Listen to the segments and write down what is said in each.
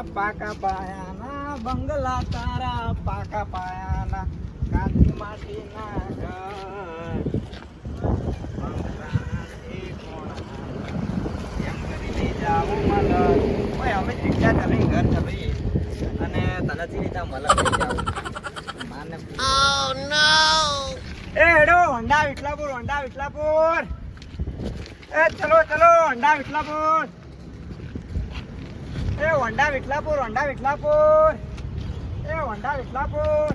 તારા પાકા પાયાના બંગલા તારા પાકા પાયાના કાચી માટીના ઘર. અમે રિક્ષા ચલાવીને ઘર ચલાવીએ. અને તને જે રીતે મળે લઈ જાવું. માને એ હેડો હોન્ડા વિઠલાપુર હોન્ડા વિઠલાપુર એ ચલો ચલો હોન્ડા વિઠલાપુર એ હોન્ડા વિઠલાપુર હોન્ડા વિઠલાપુર. એ હોન્ડા વિઠલાપુર.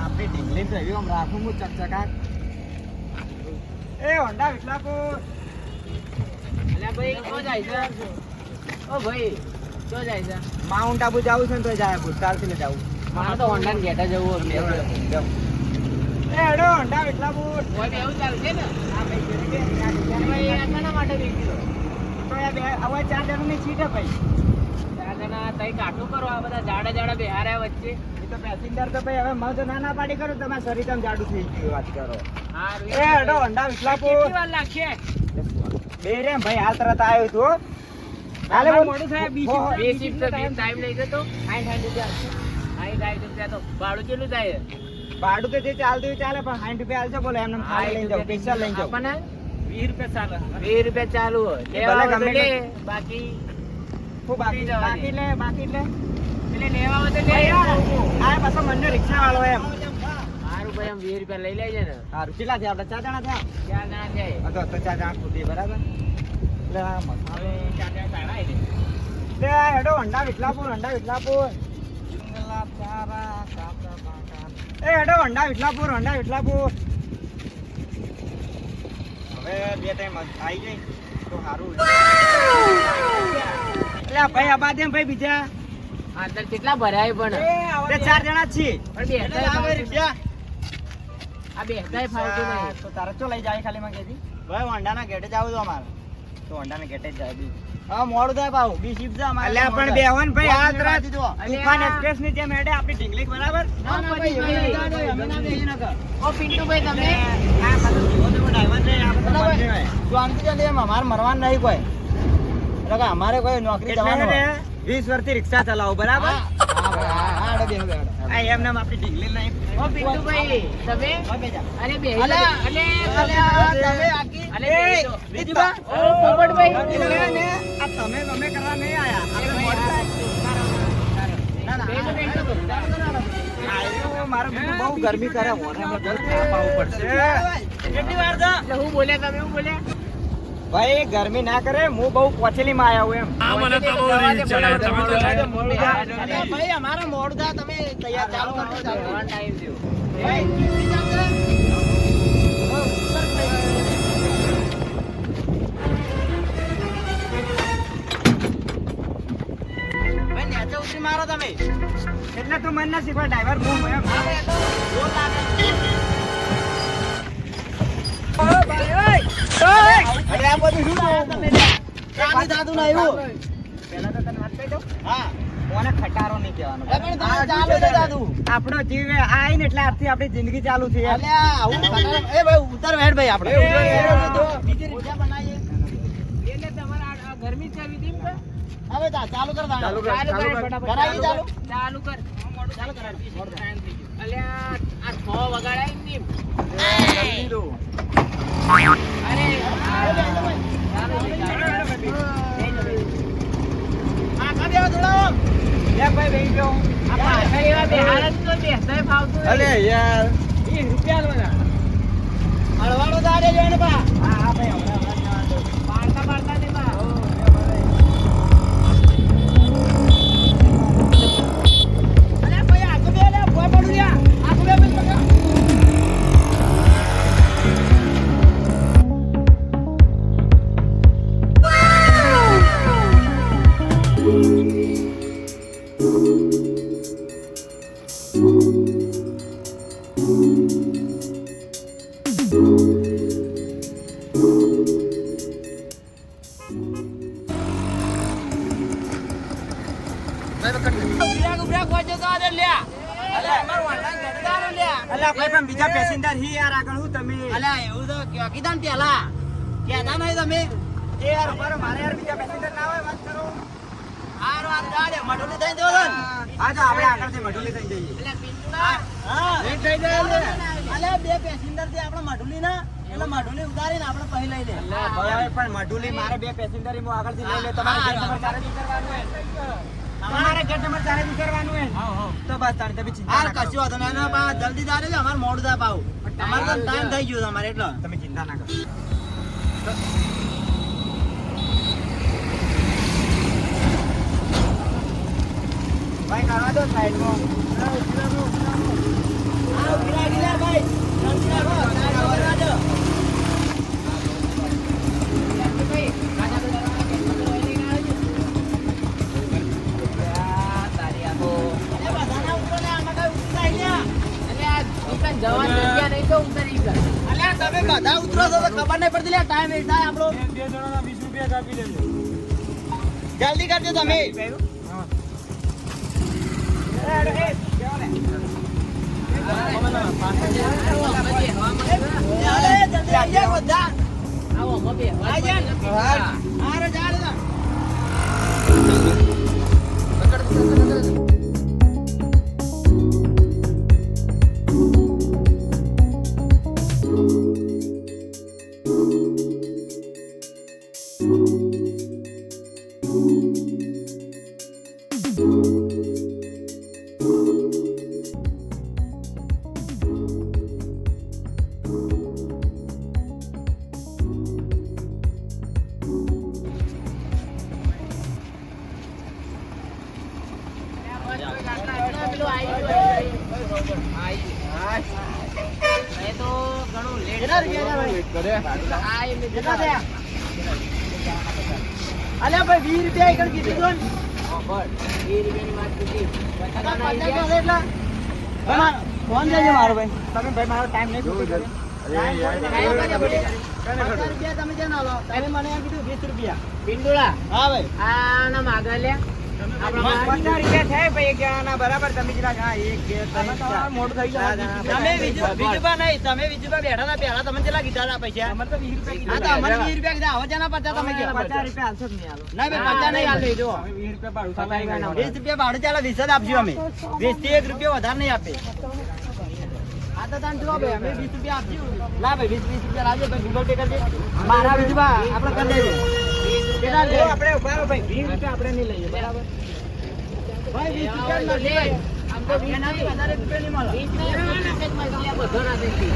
આપણે ઢીંગલી થયું આમ રાખું હું ચકચકા એ હોન્ડા વિઠલાપુર. અલ્યા ભાઈ ક્યાં જાય છે? ઓ ભાઈ ક્યાં જાય છે? માઉન્ટ આબુ જવું છે ને તો જાય ભૂતકાળથી ને જવું. મારે તો હોન્ડા ને ઘેટા જવું એ હેડો હોન્ડા વિઠલાપુર. એવું ચાલશે ને. આ ભાઈ માટે બેસી હવે ચાર જણની સીટ ભાઈ. ચાર જણા તઈ કાઠું કરો આ બધા જાડા જાડા બેહાર્યા વચ્ચે. તો પેસેન્જર તો ભાઈ હવે મજ ના ના પાડી કરું તમે શરીર તમ જાડું થઈ ગયું વાત કરો. એ હેડો હોન્ડા વિઠલાપુર કેટલી વાર લાગશે? બે રે ભાઈ હાલ તરત આવ્યો તું હાલે હાલે મોડું થાય બે shift બે ટાઈમ લઈ ગયો તો સાઠ સાઠ રૂપિયા. સાઠ સાઠ રૂપિયા તો ભાડું કેટલું થાય? ભાડું તો જે ચાલતું ચાલે પણ સાઠ રૂપિયા હાલશે બોલે એમને ખાલી લઈને જાવ પૈસા લઈ જાવ આપણને? વીસ રૂપિયા ચાલે. વીસ રૂપિયા ચાલુ હોય. લેવા લે. બાકી બાકી બાકી લે બાકી લે. એટલે લેવા હોય તો લે. આ પાછો મને રિક્ષા વાળો એમ. સારું ભાઈ આમ વીસ રૂપિયા લઈ લેજે ને. સારું. કેટલા થયા? આપણે ચાર જણા થયા? ચાર જણા જાય તો ચાર જણા સુધી બરાબર? એટલે મસાલે ચાર જણા સારા આઈ ને. લે આ હેડો હોન્ડા વિઠલાપુર હોન્ડા વિઠલાપુર. એ હેડો વિઠલાપુર હોન્ડા વિઠલાપુર. હવે બે ટાઈમ આવી જાય તો સારું એટલે ભાઈ આબા દે ભાઈ બીજા? અંદર કેટલા ભરાય પણ? તે ચાર જણા જ છીએ. પણ આ બે ફાવતું નહીં. તો તારે ચો લઈ જાય ખાલી માં કહેતી ભાઈ હોન્ડાના ગેટે જ આવું તો અમારે. તો હોન્ડાના ગેટે જ જાય બી હા મોડું થાય પાછું. બી શિફ્ટ જા અમારે. અલ્યા પણ બેહવન ભાઈ આ તરત તુફાન એક્સપ્રેસની જેમ હેડે આપણી ઢીંગલી બરાબર? ના, ના, ભાઈ, અમે ના નકર. ઓ પિન્ટુભાઈ તમે? આ બધું જીવો તો ડાયવર રે આ બધું કહેવાય. શાંતિ ચાલે એમ અમારે મરવાનું નહીં કોઈ. લગા અમારે કોઈ નોકરી જવાનું હે ને, વીસ વર્ષથી રિક્ષા ચલાવો બરાબર? હા, હા, હા, બેહો, બેહો. આ એમ નામ આપણી ઢીંગલી નહીં. ઓ પિન્ટુભાઈ તમે? હવે બેજા. અરે બે અલ્યા, અલે અલ્યા, તમે આખી- અલે બેહી ગરમી કરે મોઢે માં બહુ થાપ આવવું પડશે. કેટલી વાર છે એટલે હું બોલ્યા તમે હું બોલ્યા? ભાઈ ગરમી ના કરે હું બહુ પોચેલી માં આવ્યો હું એમ અમારે મોડું તમે તૈયાર ચાલુ કરો ચાલુ. ટાઈમ નેચે ઉતરી મારો તમે એટલે તું મને ના શીખવા ડ્રાઈવર હું એમ જોવું. આપણો આઈ ને એટલે આજથી આપણી જિંદગી ચાલુ થઈ ઉતર એ ભાઈ, આપણે. ગરમી છે હવે જા ચાલુ કર. ચાલુ કર. ચાલુ કર કરાવી ચાલુ? ચાલુ કર ચાલુ કર. અલ્યા આ છ વગાડાયની. અરે યાર રૂપિયા હળવાડો હળવાળો દાડે જો પા. હા હા ભાઈ હમણાં બીજા પેસેન્જર હી યાર આગળ હું તમે અલ્યા, એવું તો કયો કીધા ને પેલા. કહેતા નહીં તમે એ યાર ઊભા રહો, મારે યાર બીજા પેસેન્જર ના હોય વાત કરો આડે, મઢુલી થઈને જવો છો ને? હા તો આપણે આગળથી મઢુલી થઈ જઈએ એટલે પિંટુડા, હા. લેટ થઈ જાય. અલ્યા, બે પેસેન્જરથી આપણે મઢુલી ના એટલે મઢુલી ઉતારીને આપણે પછી લઈ લે હવે પણ મઢુલી મારે બે પેસેન્જર હું આગળથી લઈ લે તમારે જ હોય તમારે ગેટ નંબર ચારે જ ઉતરવાનું હોય તો બસ તાણી તમે ચિંતા હા કશું વાંધો જલ્દી તારે છે. અમારે મોડું થાય પાછું. અમારે તો ટાઈમ થઈ ગયો તમારે એટલો. તમે ચિંતા ના કરો. ભાઈ કરવા દો સાઈડમાં તમે બધા ઉતરો છો તો ખબર નહીં પડતી લે ટાઈમ એ થાય આપણો. બે જણાના 20 રૂપિયા કાપી આપી દેજો જલ્દી કરજો તમે. હા. જલ્દી આવો મબે હા. અલ્યા ભાઈ વીસ રૂપિયા એકડ કીધું ફોન મારો ભાઈ તમે ભાઈ મારો ટાઈમ નહીં તમે મને કીધું વીસ રૂપિયા. પિંડુળા. હા ભાઈ. હાલો ના માગા અમે વીસ રૂપિયા ભાડું થતા ગયા વીસ રૂપિયા ભાડું ચાલે વીસ જ આપશું અમે. વીસથી એક રૂપિયા વધારે નહીં આપે. હા તો તમે જુઓ ભાઈ અમે વીસ રૂપિયા આપશું. લા ભાઈ વીસ વીસ રૂપિયા લાવજો ભાઈ ગૂગલ પે કરજે. મારા બીજું આપડે કરી દેજો? આપણે ઊભા ભાઈ. વીસ રૂપિયા આપણે નહીં લઈએ બરાબર? ભાઈ વીસ રૂપિયા નથી આમ તો વીસ એનાથી વધારે રૂપિયા નહીં મળે. વીસ ને વીસ જ મળશે, આ બધો ના થઈ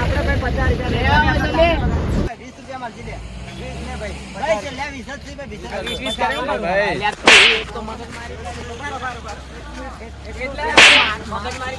આપણે ભાઈ પચાસ રૂપિયા વીસ રૂપિયા મળશે. લે મગજ મારી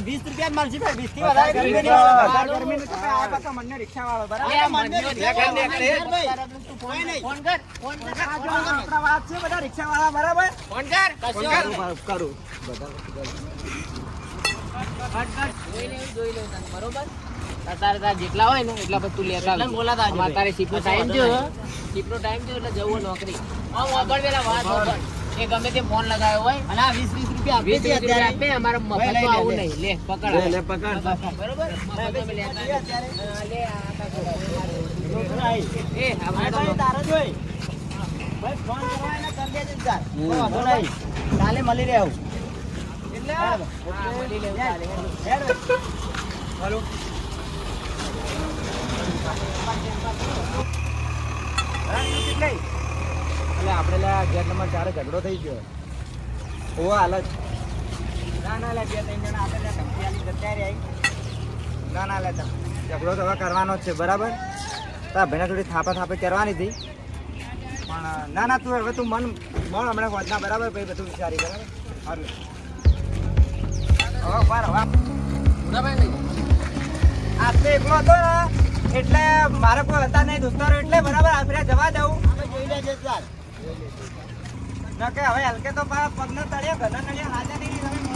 વીસ રૂપિયા મળશે. વીસથી વધારે મને રિક્ષાવાળો બરાબર છે બધા બરાબર જોઈ જોઈ? તારે ટાઈમ એટલે જવું નોકરી હા નહીં લે પકડ લે પકડ એ અમારે તો જોઈ. તાર. નહીં. કાલે મળી રહેવું. બરાબર. હા, મળી લેવું ચાલે. હેડ ભાઈ. હાલો એટલે આપણે ગેટ નંબર ચારે ઝઘડો થઈ ગયો ઓ હાલ જ ના ના લે બે ત્રણ જણા આપણે ધમકી આલી જતા રહ્યા ના ના લે ઝઘડો તો હવે કરવાનો જ છે બરાબર તારા ભાઈને થોડી થાપા થાપે કરવાની હતી પણ ના ના તું હવે તું મન મન હમણાં વધના બરાબર ભાઈ બધું વિચારી બરાબર સારું હવે ઊભા રહો, આપણે એકલો હતો ને એટલે મારે કોઈ હતા નહીં દોસ્તારો એટલે બરાબર આપણે જવા દઉં. આપણે હવે હલકે તો પગના તળિયા ઘરના તળિયા હાજર નહીં તમે